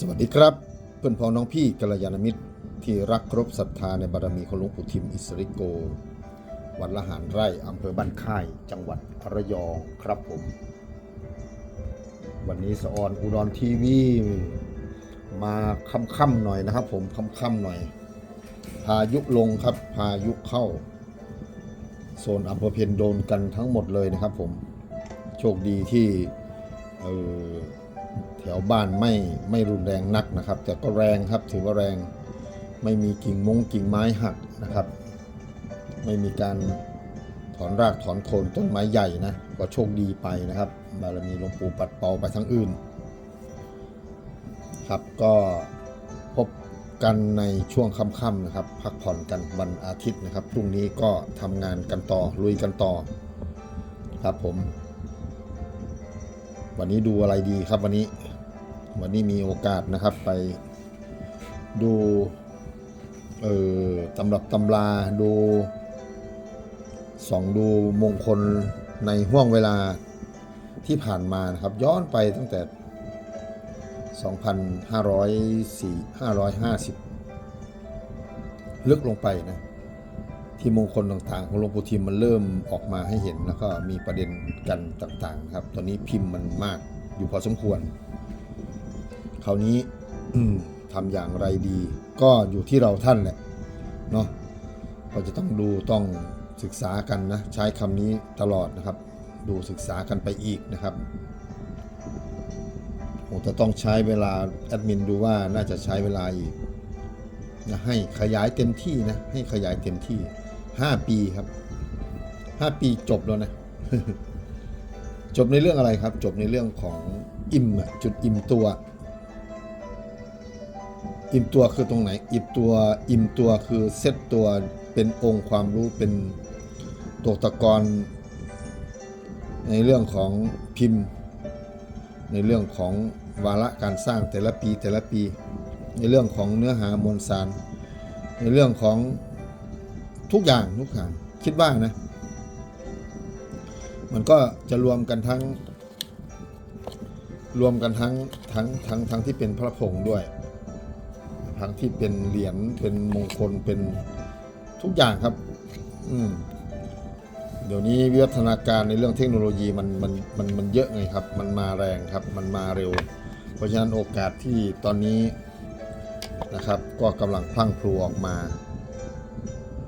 สวัสดีครับ เพื่อนพ้องน้องพี่กัลยาณมิตรที่รักครบศรัทธาในบารมีของหลวงปู่ทิมอิสริโก วัดละหารไร่อำเภอบ้านค่าย จังหวัดระยองครับผม วันนี้สออนอุดรทีวีมาค่ำๆหน่อยนะครับ ผมค่ำๆหน่อย พายุลงครับ พายุเข้า โซนอำเภอเพนโดนกันทั้งหมดเลยนะครับผม โชคดีที่เออ ถวบ้านไม่ไม่รุนแรงนักนะครับ แต่ก็แรงครับถือว่าแรงไม่มีกิ่งมงกิ่งไม้หักนะครับ ไม่มีการถอนรากถอนโคนต้นไม้ใหญ่นะก็โชคดีไปนะครับ บารมีหลวงปู่ปัดเป่าไปทั้งอื่น ครับก็พบกันในช่วงค่ำๆนะครับ พักผ่อนกันวันอาทิตย์นะครับพรุ่งนี้ก็ทำงานกันต่อลุยกันต่อครับผม วันนี้ดูอะไรดีครับวันนี้ วันนี้มีโอกาสนะครับไปดูเออตำรับตำราดูส่องดูมงคลในห่วงเวลาที่ผ่านมานะครับ ย้อนไปตั้งแต่ 2,504 550 ลึกลงไปนะที่มงคลต่างๆ ของหลวงปู่ทิมมันเริ่มออกมาให้เห็นแล้วก็มีประเด็นกันต่างๆ ครับ ตอนนี้พิมพ์มันมากอยู่พอสมควร คราวนี้ อืมทำอย่างไรดี ก็อยู่ที่เราท่านแหละเนาะก็จะต้องดูต้องศึกษากันนะ ใช้คำนี้ตลอดนะครับ ดูศึกษากันไปอีกนะครับคงจะต้องใช้เวลาแอดมินดูว่าน่าจะใช้เวลาอีกนะให้ขยายเต็มที่นะ ให้ขยายเต็มที่ 5 ปีครับ 5 ปีจบแล้วนะ จบในเรื่องอะไรครับ จบในเรื่องของอิ่มอะจุดอิ่มตัว อิ่มตัวคือตรงไหน อิ่มตัวอิ่มตัวคือเซตตัวเป็นองค์ความรู้เป็นตัวตะกอนในเรื่องของพิมพ์ ในเรื่องของวาระการสร้างแต่ละปีแต่ละปี ในเรื่องของเนื้อหามวลสาร ในเรื่องของทุกอย่างทุกอย่างคิดว่านะ มันก็จะรวมกันทั้ง รวมกันทั้งทั้งทั้งทั้งที่เป็นพระผงด้วย ทั้งที่เป็นเหรียญเป็นมงคลเป็นทุกอย่างครับ อืมเดี๋ยวนี้วิวัฒนาการในเรื่องเทคโนโลยีมันมันมันมันเยอะไงครับ มันมาแรงครับ มันมาเร็ว เพราะฉะนั้นโอกาสที่ตอนนี้นะครับ ก็กำลังพลั่งพลูออกมา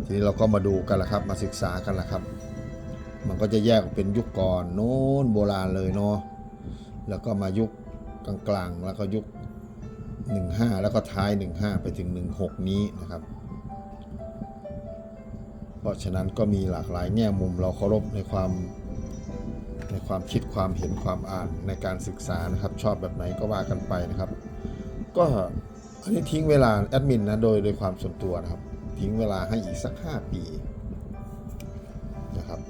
ทีนี้เราก็มาดูกันละครับ มาศึกษากันละครับ มันก็จะแยกเป็นยุคก่อนโน้นโบราณเลยเนาะแล้วก็มายุคกลางๆ แล้วก็ยุค 15 แล้วก็ท้าย 15 ไปถึง 16 นี้นะครับ เพราะฉะนั้นก็มีหลากหลายแง่มุมเราเคารพในความในความคิดความเห็นความอ่านในการศึกษานะครับ ชอบแบบไหนก็ว่ากันไปนะครับ ก็อันนี้ทิ้งเวลาแอดมินนะโดยโดยความส่วนตัวนะครับ ทิ้งเวลาให้อีกสัก 5 ปีนะครับ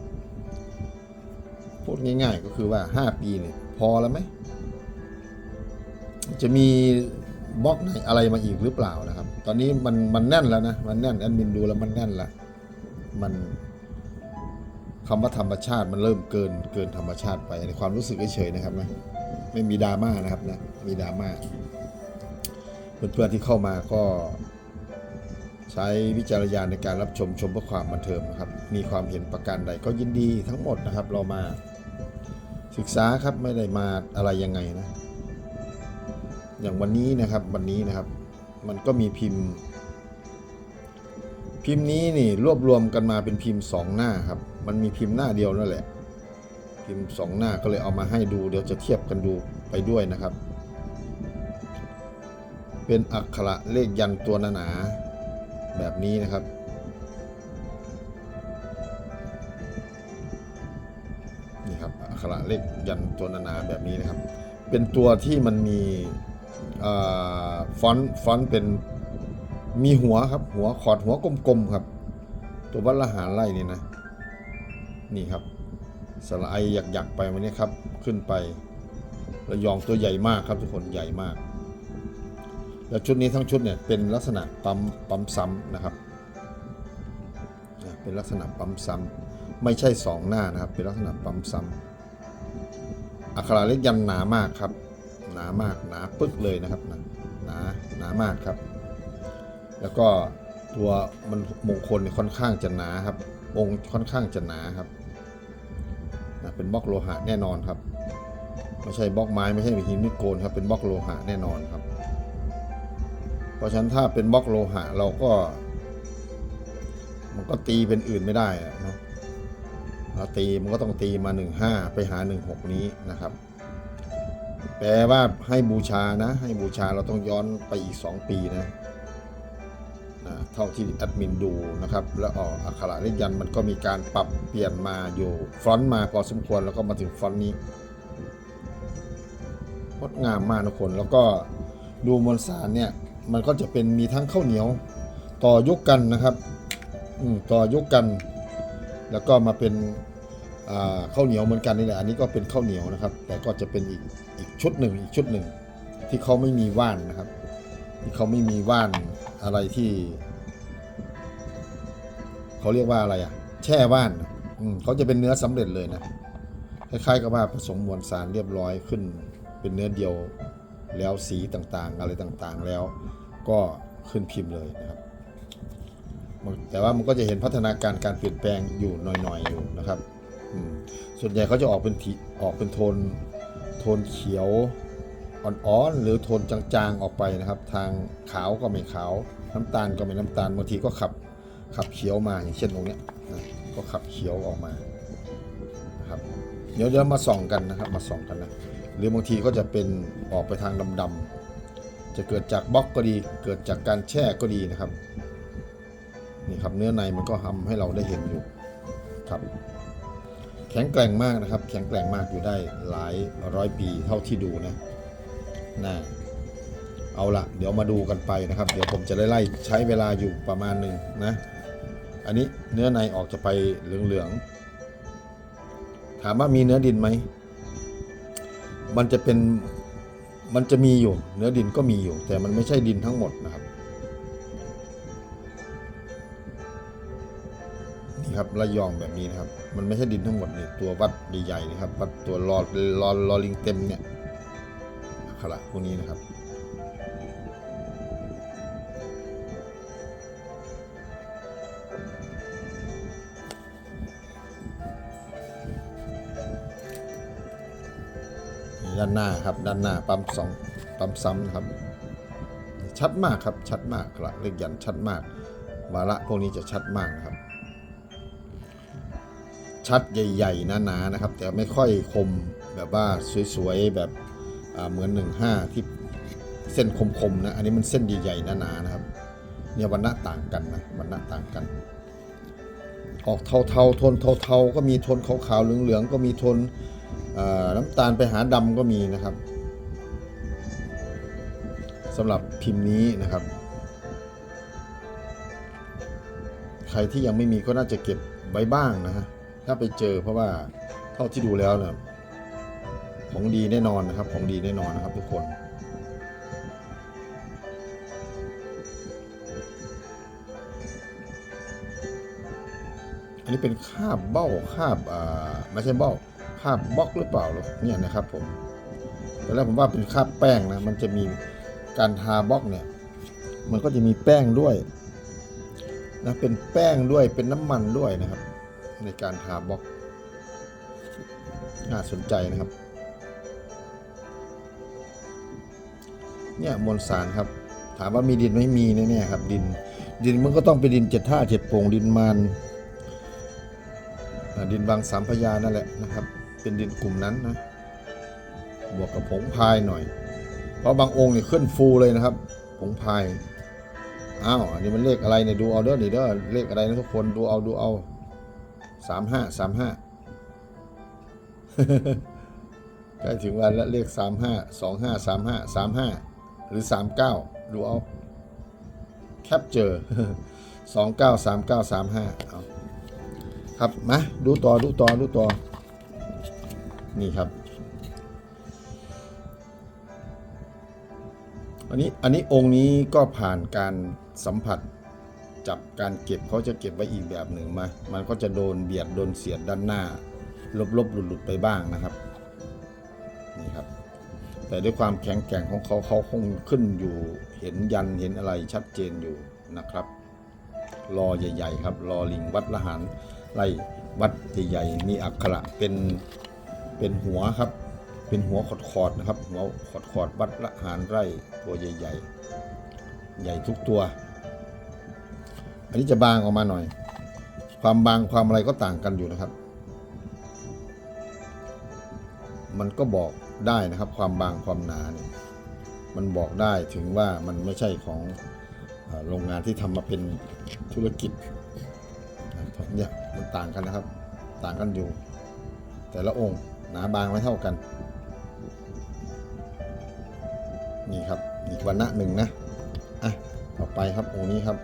พูดง่ายๆก็คือว่า 5 ปีเนี่ยพอแล้วไหมจะมี บล็อกไหนอะไรมาอีกหรือเปล่านะครับ ตอนนี้มันมันแน่นแล้วนะ มันแน่นแอดมินดูแล้วมันแน่นละมันคำว่าธรรมชาติมันเริ่มเกินเกินธรรมชาติไปในความรู้สึกเฉยๆนะครับนะไม่มีดราม่านะครับนะมีดราม่าเพื่อนๆที่เข้ามาก็ใช้วิจารณญาณในการรับชมชมเพื่อความบันเทิงนะครับ มีความเห็นประการใดก็ยินดีทั้งหมดนะครับ เรามาศึกษาครับไม่ได้มาอะไรยังไงนะ อย่างวันนี้นะครับวันนี้นะครับ มันก็มีพิมพ์ พิมพ์นี้นี่รวบรวมกันมาเป็นพิมพ์สองหน้าครับ มันมีพิมพ์หน้าเดียวนั่นแหละ พิมพ์สองหน้าก็เลยเอามาให้ดู เดี๋ยวจะเทียบกันดูไปด้วยนะครับ เป็นอักขระเลขยันตัวหนาๆแบบนี้นะครับนี่ครับอักขระเลขยันตัวหนาๆแบบนี้นะครับ เป็นตัวที่มันมี ฟอนต์ฟอนต์เป็นมีหัวครับ หัวขอดหัวกลมๆครับ ตัววัดละหารไล่นี่นะ นี่ครับสไลด์หยักๆไปวันนี้ครับ ขึ้นไประยองตัวใหญ่มากครับทุกคนใหญ่มาก แล้วชุดนี้ทั้งชุดเนี่ยเป็นลักษณะปั๊มปั๊มซ้ำนะครับเป็นลักษณะปั๊มซ้ำไม่ใช่สองหน้านะครับ เป็นลักษณะปั๊มซ้ำอักขระเล็กยันหนามากครับ หนามากหนาปึ๊กเลยนะครับหนะหนาหนามากครับ แล้วก็ตัวมันมงคลเนี่ยค่อนข้างจะหนาครับองค์ค่อนข้างจะหนาครับนะเป็นบล็อกโลหะแน่นอนครับไม่ใช่บล็อกไม้ไม่ใช่หินมิโกนครับเป็นบล็อกโลหะแน่นอนครับ เพราะฉะนั้นถ้าเป็นบล็อกโลหะเราก็ มันก็ตีเป็นอื่นไม่ได้นะเราตีมันก็ต้องตีมา 15 ไปหา 16 นี้นะครับ แปลว่าให้บูชานะ ให้บูชาเราต้องย้อนไปอีก 2 ปีนะนะเท่าที่แอดมินดูนะครับ แล้วออกอักขระเลขยันมันก็มีการปรับเปลี่ยนมาอยู่ฟรอนต์มาพอสมควรแล้วก็มาถึงฟรอนต์นี้งดงามมากทุกคนแล้วก็ดูมวลสารเนี่ยมันก็จะเป็นมีทั้งข้าวเหนียวต่อยกกันนะครับอืต่อยกกัน แล้วก็มาเป็น ข้าวเหนียวเหมือนกันนี่แหละอันนี้ก็เป็นข้าวเหนียวนะครับ แต่ก็จะเป็นอีกอีกชุดหนึ่งอีกชุดหนึ่งที่เขาไม่มีว่านนะครับที่เขาไม่มีว่านอะไรที่เขาเรียกว่าอะไรอะแช่ว่านอืมเขาจะเป็นเนื้อสำเร็จเลยนะคล้ายๆกับว่าผสมมวลสารเรียบร้อยขึ้น เป็นเนื้อเดียวแล้วสีต่างๆ อะไรต่างๆ แล้วก็ขึ้นพิมพ์เลยนะครับแต่ว่ามันก็จะเห็นพัฒนาการการเปลี่ยนแปลงอยู่หน่อยๆอยู่นะครับ ส่วนใหญ่เขาจะออกเป็นทีออกเป็นโทนโทนเขียวอ่อนๆหรือโทนจางๆออกไปนะครับ ทางขาวก็ไม่ขาว น้ำตาลก็ไม่น้ำตาลบางทีก็ขับขับเขียวมาอย่างเช่นตรงเนี้ยนะก็ขับเขียวออกมานะครับเดี๋ยวเดี๋ยวมาส่องกันนะครับมาส่องกันนะหรือบางทีก็จะเป็นออกไปทางดำๆจะเกิดจากบล็อกก็ดี เกิดจากการแช่ก็ดีนะครับนี่ครับเนื้อในมันก็ทำให้เราได้เห็นอยู่ครับ ข็งแกร่งมากนะครับ แข็งแกร่งมากอยู่ได้หลายร้อยปีเท่าที่ดูนะน่าเอาละเดี๋ยวมาดูกันไปนะครับ เดี๋ยวผมจะได้ไล่ใช้เวลาอยู่ประมาณหนึ่งนะ อันนี้เนื้อในออกจะไปเหลืองๆถามว่ามีเนื้อดินไหมมันจะเป็นมันจะมีอยู่ เนื้อดินก็มีอยู่ แต่มันไม่ใช่ดินทั้งหมดนะครับ ครับระยองแบบนี้นะครับ มันไม่ใช่ดินทั้งหมดเนี่ยตัววัดใหญ่ๆนะครับ วัดตัวลอลอลอลิงเต็มเนี่ยขละพวกนี้นะครับด้านหน้าครับด้านหน้าปั๊มสองปั๊มซ้ำนะครับ ชัดมากครับชัดมากละเลขยันชัดมาก วาระพวกนี้จะชัดมากนะครับ ชัดใหญ่ๆหนาๆนะครับ แต่ไม่ค่อยคมแบบว่าสวยๆแบบเหมือน 15 ที่เส้นคมๆนะอันนี้มันเส้นใหญ่ๆหนาๆนะครับเนี่ยวันณะต่างกันนะวันณะต่างกัน ออกเทาๆโทนเทาๆก็มีโทนขาวๆเหลืองๆก็มีโทนอ่าน้ำตาลไปหาดำก็มีนะครับสำหรับพิมพ์นี้นะครับ ใครที่ยังไม่มีก็น่าจะเก็บไว้บ้างนะฮะ ถ้าไปเจอเพราะว่าเท่าที่ดูแล้วเนี่ยของดีแน่นอนนะครับ ของดีแน่นอนนะครับทุกคน อันนี้เป็นคาบเบ้าคาบอ่าไม่ใช่เบ้าคาบบล็อกหรือเปล่าหรอเนี่ยนะครับผมแต่แล้วผมว่าเป็นคาบแป้งนะมันจะมีการทาบล็อกเนี่ย มันก็จะมีแป้งด้วยนะเป็นแป้งด้วยเป็นน้ำมันด้วยนะครับ ในการทาบล็อก น่าสนใจนะครับ เนี่ยมวลสารครับ ถามว่ามีดินไม่มีแน่ๆครับ ดิน ดินมันก็ต้องเป็นดินเจ็ดท่าเจ็ดโป่งดินมันดินบางสามพยานั่นแหละนะครับ เป็นดินกลุ่มนั้นนะ บวกกับผงพายหน่อย เพราะบางองค์เนี่ยขึ้นฟูเลยนะครับ ผงพายอ้าว อันนี้มันเลขอะไรเนี่ยดูเอาเด้อนี่เด้อเลขอะไรนะทุกคนดูเอาดูเอา สามห้าสามห้าใกล้ถึงวันแล้วเลขสามห้าสองห้าสามห้าสามห้าหรือสามเก้าดูเอาแคปเจอสองเก้าสามเก้าสามห้าเอาครับมาดูต่อดูต่อดูต่อนี่ครับอันนี้อันนี้องค์นี้ก็ผ่านการสัมผัส จับการเก็บเขาจะเก็บไว้อีกแบบหนึ่งมา มันก็จะโดนเบียดโดนเสียดด้านหน้า ลบๆหลุดๆไปบ้างนะครับนี่ครับ แต่ด้วยความแข็งแกร่งของเขาเขาคงขึ้นอยู่เห็นยันเห็นอะไรชัดเจนอยู่นะครับรอใหญ่ ๆ ครับรอลิงวัดละหารไล่วัดใหญ่ๆมีอักขระเป็นเป็นหัวครับ เป็นหัวขอดขอดๆนะครับหัวขอดขอดๆวัดละหารไร่ตัวใหญ่ ๆ ใหญ่ทุกตัว อันนี้จะบางออกมาหน่อย ความบางความอะไรก็ต่างกันอยู่นะครับ มันก็บอกได้นะครับ ความบางความหนาเนี่ยมันบอกได้ถึงว่ามันไม่ใช่ของโรงงานที่ทำมาเป็นธุรกิจเนี่ยมันต่างกันนะครับ ต่างกันอยู่ แต่ละองค์หนาบางไม่เท่ากัน นี่ครับอีกวันณะหนึ่งนะอะต่อไปครับองค์นี้ครับ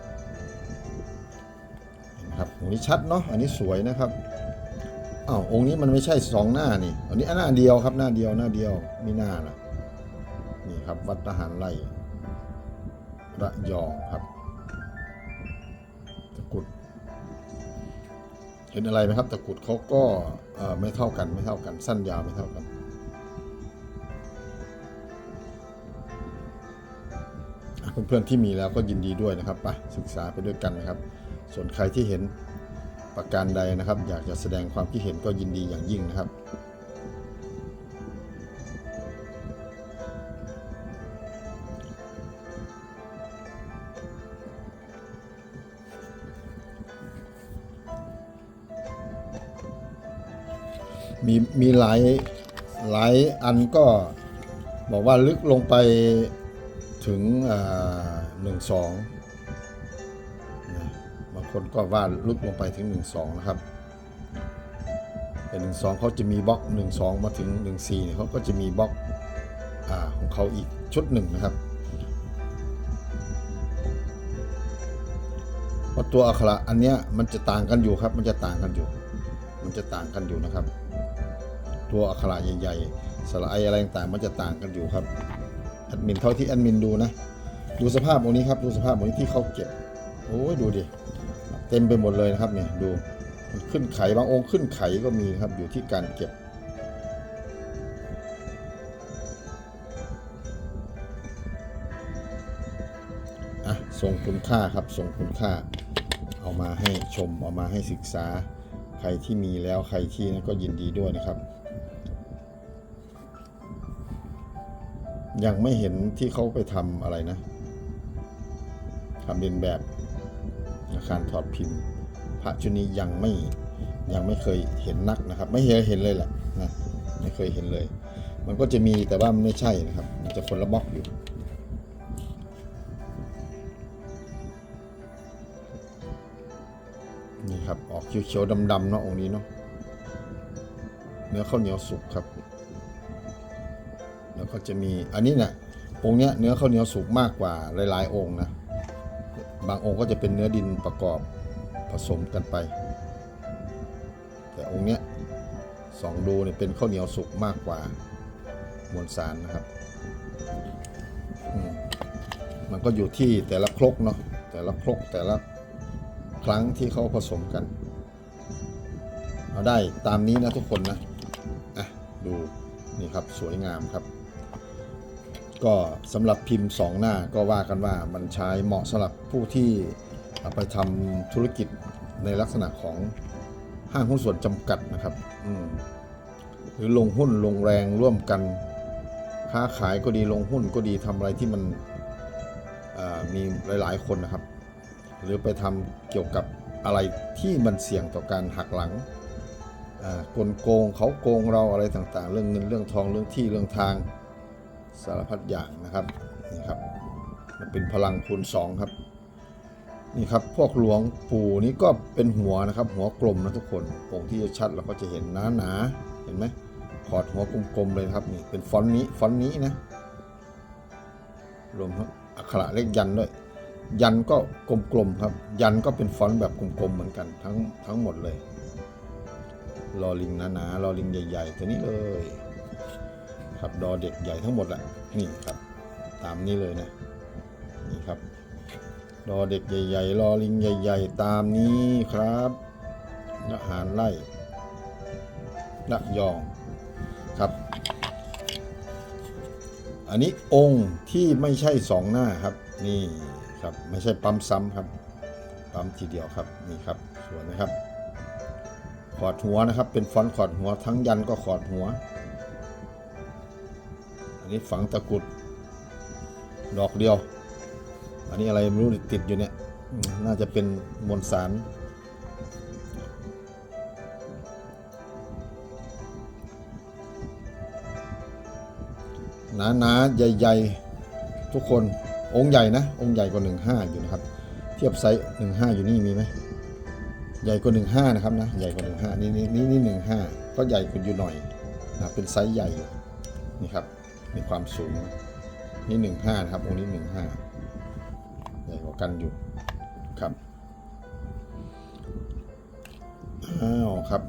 องค์นี้ชัดเนาะอันนี้สวยนะครับอ้าวองค์นี้มันไม่ใช่สองหน้านี่ อันนี้หน้าเดียวครับ หน้าเดียวหน้าเดียวมีหน้านะนี่ครับวัดทหารไล่ระยองครับตะกุด เห็นอะไรไหมครับ ตะกุดเขาก็เอ่อไม่เท่ากันไม่เท่ากัน สั้นยาวไม่เท่ากันเพื่อนๆที่มีแล้วก็ยินดีด้วยนะครับไปศึกษาไปด้วยกันนะครับ ส่วนใครที่เห็น ประการใดนะครับ อยากจะแสดงความคิดเห็นก็ยินดีอย่างยิ่งนะครับ มีมีหลายหลายอันก็บอกว่าลึกลงไปถึงหนึ่งสองบาง คนก็ว่าลึกลงไปถึง 1 2 นะครับแต่1 2 เขาจะมีบล็อก 1 2 มาถึง 1 4เนี่ยเขาก็จะมีบล็อกอของเขาอีกชุดหนึ่งนะครับเพราะตัวอักขระอันเนี้ยมันจะต่างกันอยู่ครับ มันจะต่างกันอยู่ มันจะต่างกันอยู่นะครับ ตัวอักขระใหญ่ๆสระไออะไรต่างมันจะต่างกันอยู่ครับแอดมินเท่าที่แอดมินดูนะ ดูสภาพตรงนี้ครับ ดูสภาพตรงนี้ที่เขาเก็บ โอ้ยดูดิ เต็มไปหมดเลยนะครับเนี่ยดูขึ้นไขบางองค์ขึ้นไขก็มีครับอยู่ที่การเก็บ อะทรงคุณค่าครับทรงคุณค่า เอามาให้ชมเอามาให้ศึกษา ใครที่มีแล้วใครที่นั้นก็ยินดีด้วยนะครับ ยังไม่เห็นที่เขาไปทำอะไรนะทำเรียนแบบ อารถอดพิมพ์ พระชุดนี้ยังไม่ยังไม่เคยเห็นนักนะครับ ไม่เคยเห็นเลยแหละนะไม่เคยเห็นเลย มันก็จะมีแต่ว่ามันไม่ใช่นะครับ มันจะคนละบล็อกอยู่นี่ครับออกเขียวๆดำๆเนาะองค์นี้เนาะเนื้อข้าวเหนียวสุกครับ แล้วก็จะมีอันนี้เนี่ยองค์เนี้ยเนื้อข้าวเหนียวสุกมากกว่าหลายๆองค์นะ บางองค์ก็จะเป็นเนื้อดินประกอบผสมกันไป แต่องค์เนี้ยสองดูเนี่ยเป็นข้าวเหนียวสุกมากกว่ามวลสารนะครับมมันก็อยู่ที่แต่ละครกเนาะแต่ละครกแต่ละครั้งที่เขาผสมกัน เอาได้ตามนี้นะทุกคนนะอะดูนี่ครับสวยงามครับ ก็สำหรับพิมพ์สองหน้าก็ว่ากันว่ามันใช้เหมาะสำหรับผู้ที่ไปทำธุรกิจในลักษณะของห้างหุ้นส่วนจำกัดนะครับหรือลงหุ้นลงแรงร่วมกัน ค้าขายก็ดีลงหุ้นก็ดีทำอะไรที่มันมีหลาย ๆ คนนะครับ หรือไปทำเกี่ยวกับอะไรที่มันเสี่ยงต่อการหักหลังกลโกงเขาโกงเราอะไรต่างๆ เรื่องเงินเรื่องทองเรื่องที่เรื่องทาง สารพัดอย่างนะครับนี่ครับมันเป็นพลังคูณสองครับนี่ครับพวกหลวงปู่นี้ก็เป็นหัวนะครับ หัวกลมนะทุกคนองค์ที่จะชัดเราก็จะเห็นหนาหนาเห็นไหมขอดหัวกลมๆเลยครับนี่เป็นฟอนต์นี้ฟอนต์นี้นะรวมทั้งอักขระเลขยันด้วย ยันก็กลมๆครับ ยันก็เป็นฟอนต์แบบกลมๆเหมือนกันทั้งทั้งหมดเลยลอลิงหนาๆลอลิงใหญ่ ๆ ตัวนี้เลย ครับดอเด็กใหญ่ทั้งหมดแหละนี่ครับ ตามนี้เลยนะนี่ครับดอเด็กใหญ่ๆรอลิงใหญ่ ๆ ตามนี้ครับละหารไล่ละยองครับ อันนี้องค์ที่ไม่ใช่สองหน้าครับนี่ครับไม่ใช่ปั๊มซ้ำครับปั๊มทีเดียวครับนี่ครับสวยนะครับ ขอดหัวนะครับ เป็นฟอนต์ขอดหัวทั้งยันก็ขอดหัว อันนี้ฝังตะกรุด ดอกเดียว อันนี้อะไรไม่รู้ติดอยู่เนี่ย น่าจะเป็นมวลสาร หนาหนาๆใหญ่ๆ ทุกคนองค์ใหญ่นะ องค์ใหญ่กว่า 15 อยู่นะครับ เทียบไซส์15 อยู่นี่มีไหมใหญ่กว่า 15 นะครับนะ ใหญ่กว่า 15 นี่นี่นี่นี่15 ก็ใหญ่กว่าอยู่หน่อยนะเป็นไซส์ใหญ่นี่ครับ มีความสูง นี่15นะครับ องค์นี้15ใหญ่กว่ากันอยู่ครับอ้าวครับ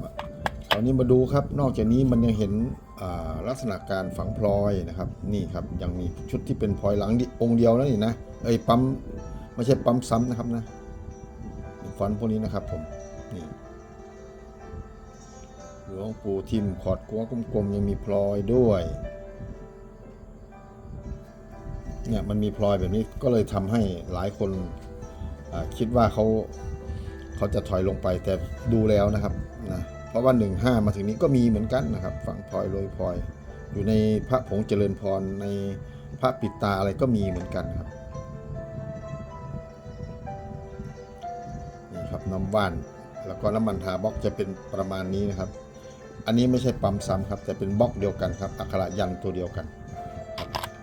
คราวนี้มาดูครับ นอกจากนี้มันยังเห็นลักษณะการฝังพลอยนะครับ นี่ครับยังมีชุดที่เป็นพลอยหลังองค์เดียวนะนี่นะเอ้ยปั๊มไม่ใช่ปั๊มซ้ำนะครับนะฟอนต์พวกนี้นะครับผมนี่หลวงปู่ทิมขอดกัวกลมๆยังมีพลอยด้วย เนี่ยมันมีพลอยแบบนี้ก็เลยทำให้หลายคนคิดว่าเขาเขาจะถอยลงไปแต่ดูแล้วนะครับนะเพราะว่า15มาถึงนี้ก็มีเหมือนกันนะครับ ฝั่งพลอยโรยพลอย อยู่ในพระผงเจริญพรในพระปิดตาอะไรก็มีเหมือนกันครับนี่ครับน้ำว่านแล้วก็น้ำมันทาบล็อกจะเป็นประมาณนี้นะครับ อันนี้ไม่ใช่ปั๊มซ้ำครับ แต่เป็นบล็อกเดียวกันครับอักขระยันตัวเดียวกัน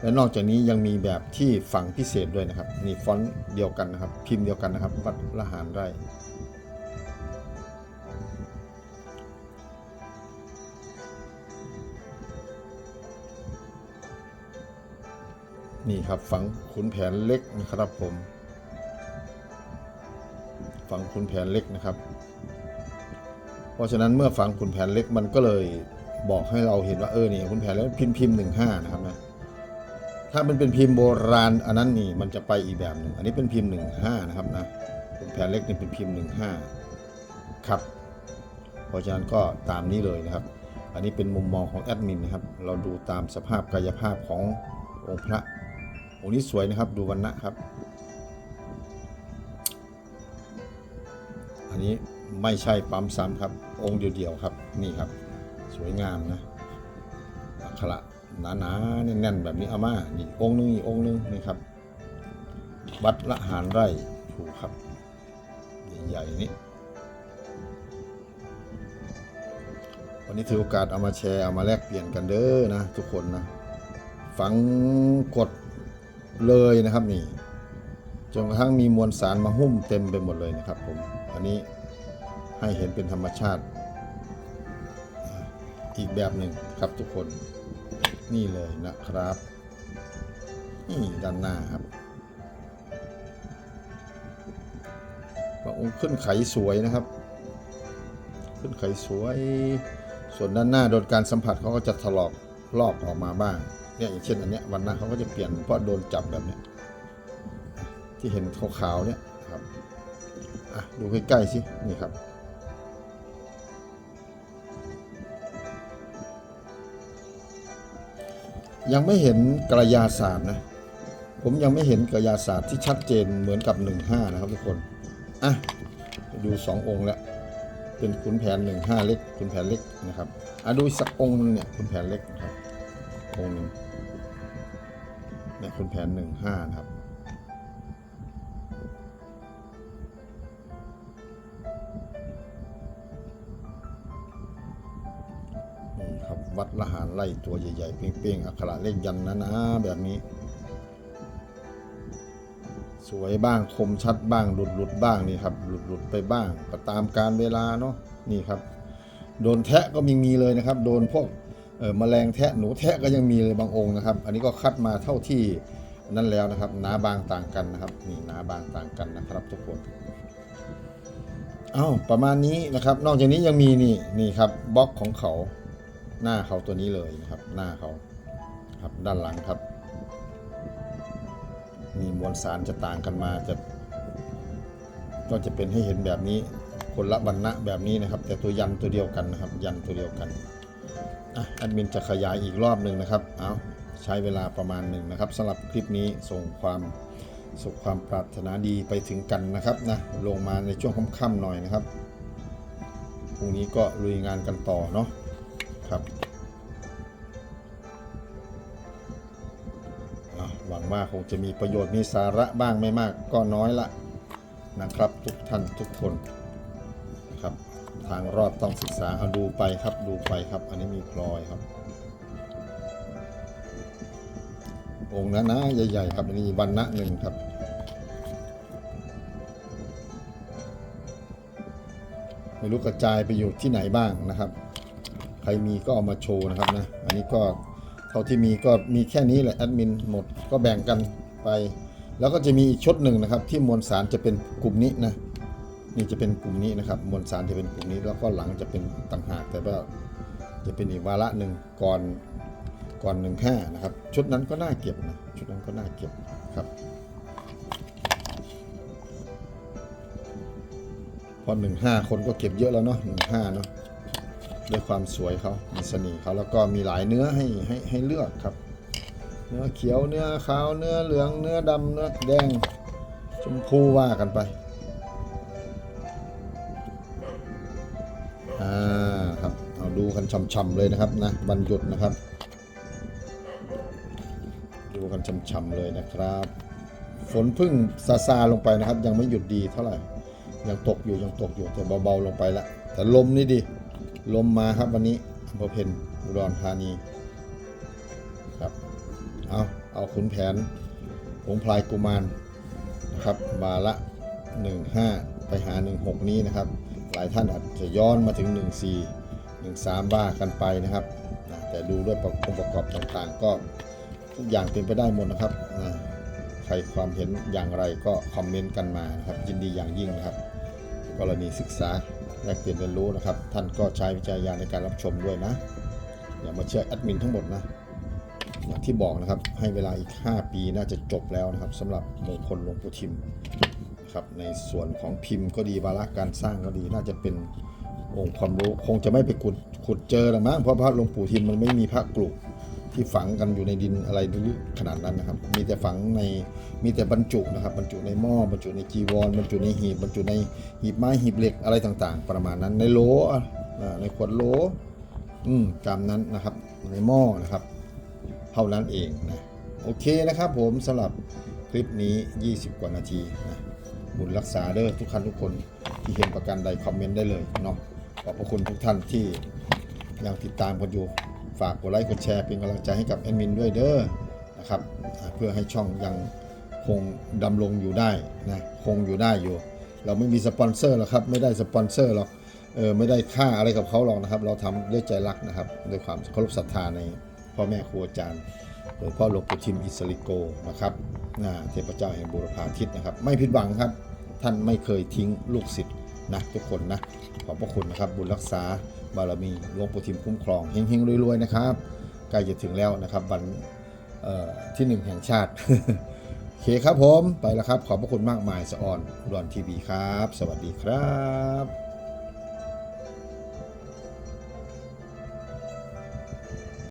และนอกจากนี้ยังมีแบบที่ฝังพิเศษด้วยนะครับนี่ฟอนต์เดียวกันนะครับ พิมพ์เดียวกันนะครับ วัดละหารไร่นี่ครับฝังขุนแผนเล็กนะครับผม ฝังขุนแผนเล็กนะครับ เพราะฉะนั้นเมื่อฝังขุนแผนเล็กมันก็เลยบอกให้เราเห็นว่าเออนี่ขุนแผนเล็กพิมพ์พิมพ์หนึ่งห้านะครับนะ ถ้ามันเป็นพิมพ์โบราณ อันนั้นนี่มันจะไปอีกแบบหนึ่งอันนี้เป็นพิมพ์15นะครับนะแผ่นเล็กนี่เป็นพิมพ์15ครับ เพราะฉะนั้นก็ตามนี้เลยนะครับ อันนี้เป็นมุมมองของแอดมินนะครับ เราดูตามสภาพกายภาพขององค์พระองค์นี้สวยนะครับ ดูวันนะครับ อันนี้ไม่ใช่ปั๊มซ้ำครับ องค์เดียวๆครับ นี่ครับ สวยงามนะอักขระ หนาๆแน่นๆแบบนี้เอามานี่องค์หนึงอีกองค์หนึงนี่ครับ วัดละหารไร่ถูกครับ ใหญ่ๆนี่วันนี้ถือโอกาสเอามาแชร์เอามาแลกเปลี่ยนกันเด้อนะทุกคนนะฝังกดเลยนะครับนี่จนกระทั่งมีมวลสารมาหุ้มเต็มไปหมดเลยนะครับผมอันนี้ให้เห็นเป็นธรรมชาติ อีกแบบหนึ่งครับทุกคน นี่เลยนะครับ นี่ด้านหน้าครับพระองค์ขึ้นไขสวยนะครับ ขึ้นไขสวย ส่วนด้านหน้าโดนการสัมผัสเขาก็จะถลอกลอกออกมาบ้างเนี่ยอย่างเช่นอันเนี้ยวันหน้าเขาก็จะเปลี่ยนเพราะโดนจับแบบเนี้ยที่เห็นขาวๆเนี่ยครับอะดูใกล้ๆสินี่ครับ ยังไม่เห็นกระยาศาสตร์นะ ผมยังไม่เห็นกระยาศาสตร์ที่ชัดเจนเหมือนกับ 15 นะครับทุกคน อะ ดูสององค์แล้ว เป็นขุนแผน 15 เล็กขุนแผนเล็กนะครับ อะดูสักองค์หนึงเนี่ยขุนแผนเล็กนะครับ องค์หนึ่งเนี่ยขุนแผน 15 นะครับ วัดละหารไล่ตัวใหญ่ๆ เป้งๆ อักขระเลขยันนะนะแบบนี้ สวยบ้างคมชัดบ้างหลุดหลุดบ้างนี่ครับ หลุดหลุดไปบ้างก็ตามการเวลาเนาะนี่ครับ โดนแทะก็มีมีเลยนะครับ โดนพวกเออแมลงแทะหนูแทะก็ยังมีเลยบางองค์นะครับ อันนี้ก็คัดมาเท่าที่นั่นแล้วนะครับหนาบางต่างกันนะครับนี่หนาบางต่างกันนะครับทุกคนอ้าวประมาณนี้นะครับ นอกจากนี้ยังมีนี่นี่ครับบล็อกของเขา หน้าเขาตัวนี้เลยนะครับ หน้าเขาครับด้านหลังครับ มีมวลสารจะต่างกันมาจะก็จะเป็นให้เห็นแบบนี้คนละบรรณะแบบนี้นะครับ แต่ตัวยันตัวเดียวกันนะครับ ยันตัวเดียวกันอะแอดมินจะขยายอีกรอบหนึ่งนะครับเอาใช้เวลาประมาณหนึ่งนะครับสำหรับคลิปนี้ส่งความสุขความปรารถนาดีไปถึงกันนะครับนะลงมาในช่วงค่ำๆหน่อยนะครับพรุ่งนี้ก็ลุยงานกันต่อเนาะ ว่าคงจะมีประโยชน์มีสาระบ้างไม่มากก็น้อยละนะครับ ทุกท่านทุกคนนะครับทางรอดต้องศึกษาเอาดูไปครับดูไปครับ อันนี้มีพลอยครับ องค์นั้นนะใหญ่ๆครับอันนี้วันนะหนึ่งครับไม่รู้กระจายไปอยู่ที่ไหนบ้างนะครับ ใครมีก็เอามาโชว์นะครับนะ อันนี้ก็ ท่าที่มีก็มีแค่นี้แหละแอดมินหมดก็แบ่งกันไป แล้วก็จะมีอีกชุดหนึ่งนะครับ ที่มวลสารจะเป็นกลุ่มนี้นะนี่จะเป็นกลุ่มนี้นะครับ มวลสารจะเป็นกลุ่มนี้ แล้วก็หลังจะเป็นต่างหากแต่ว่าจะเป็นอีกวาระหนึ่งก่อนก่อนหนึ่งห้านะครับ ชุดนั้นก็น่าเก็บนะชุดนั้นก็น่าเก็บครับพอหนึ่งห้าคนก็เก็บเยอะแล้วเนาะหนึ่งห้าเนาะ ด้วยความสวยเขามีเสน่ห์เขาแล้วก็มีหลายเนื้อให้ให้ให้เลือกครับ เนื้อเขียวเนื้อขาวเนื้อเหลืองเนื้อดำเนื้อแดงชมพูว่ากันไปอ่าครับเอาดูกันช่ำๆเลยนะครับนะวันหยุดนะครับ ดูกันช่ำๆเลยนะครับ ฝนพึ่งซาซาลงไปนะครับ ยังไม่หยุดดีเท่าไหร่ยังตกอยู่ยังตกอยู่แต่เบาๆลงไปละแต่ลมนี่ดิ ลมมาครับวันนี้อำเภอเพนอุดรธานีครับเอาเอาขุนแผนผงพลายกุมารนะครับบาละ 15 ไปหา 16 นี้นะครับ หลายท่านอาจจะย้อนมาถึง 14 13 บ้ากันไปนะครับแต่ดูด้วยองค์ประกอบต่างๆ ก็ทุกอย่างเป็นไปได้หมดนะครับใครความเห็นอย่างไรก็คอมเมนต์กันมานะครับยินดีอย่างยิ่งนะครับ กรณีศึกษา แลกเปลี่ยนเรียนรู้นะครับ ท่านก็ใช้วิจารณญาณในการรับชมด้วยนะ อย่ามาเชื่อแอดมินทั้งหมดนะอย่างที่บอกนะครับให้เวลาอีก 5 ปีน่าจะจบแล้วนะครับสำหรับมงคลหลวงปู่ทิมนะครับในส่วนของพิมพ์ก็ดีวาระการสร้างก็ดีน่าจะเป็นองค์ความรู้ คงจะไม่ไปขุดขุดเจอหรอกมั้งเพราะพระหลวงปู่ทิมมันไม่มีพระกลุ่ ที่ฝังกันอยู่ในดินอะไรลึกขนาดนั้นนะครับ มีแต่ฝังในมีแต่บรรจุนะครับบรรจุในหม้อบรรจุในจีวรบรรจุในหีบบรรจุในหีบไม้หีบเหล็กอะไรต่างๆ ประมาณนั้นในโหลในขวดโหลอืมตามนั้นนะครับในหม้อนะครับ เท่านั้นเองนะโอเคนะครับ ผมสำหรับคลิปนี้ 20 กว่านาทีนะบุญรักษาเด้อทุกท่านทุกคนที่เห็นประกันใดคอมเมนต์ได้เลยเนาะขอบพระคุณทุกท่านที่ยังติดตามกันอยู่ากกดไลค์กดแชร์เป็นกำลังใจให้กับแอดมินด้วยเด้อนะครับเพื่อให้ช่องยังคงดำรงอยู่ได้นะคงอยู่ได้อยู่ เราไม่มีสปอนเซอร์หรอกครับไม่ได้สปอนเซอร์หรอกเออไม่ได้ค่าอะไรกับเขาหรอกนะครับ เราทำด้วยใจรักนะครับด้วยความเคารพศรัทธาในพ่อแม่ครูอาจารย์โดยพ่อหลวงปู่ทิมอิสริโกนะครับนะเทพเจ้าแห่งบุรพาทิตนะครับ ไม่ผิดหวังครับ ท่านไม่เคยทิ้งลูกศิษย์นะทุกคนนะ ขอบพระคุณนะครับ บุญรักษาบารมีหลวงปู่ทิมคุ้มครองเฮงๆรวยๆนะครับใกล้จะถึงแล้วนะครับวันที่หนึ่งแห่งชาติโอเคครับผมไปแล้วครับ ขอบพระคุณมากมายสออนอุดรทีวีครับ สวัสดีครับ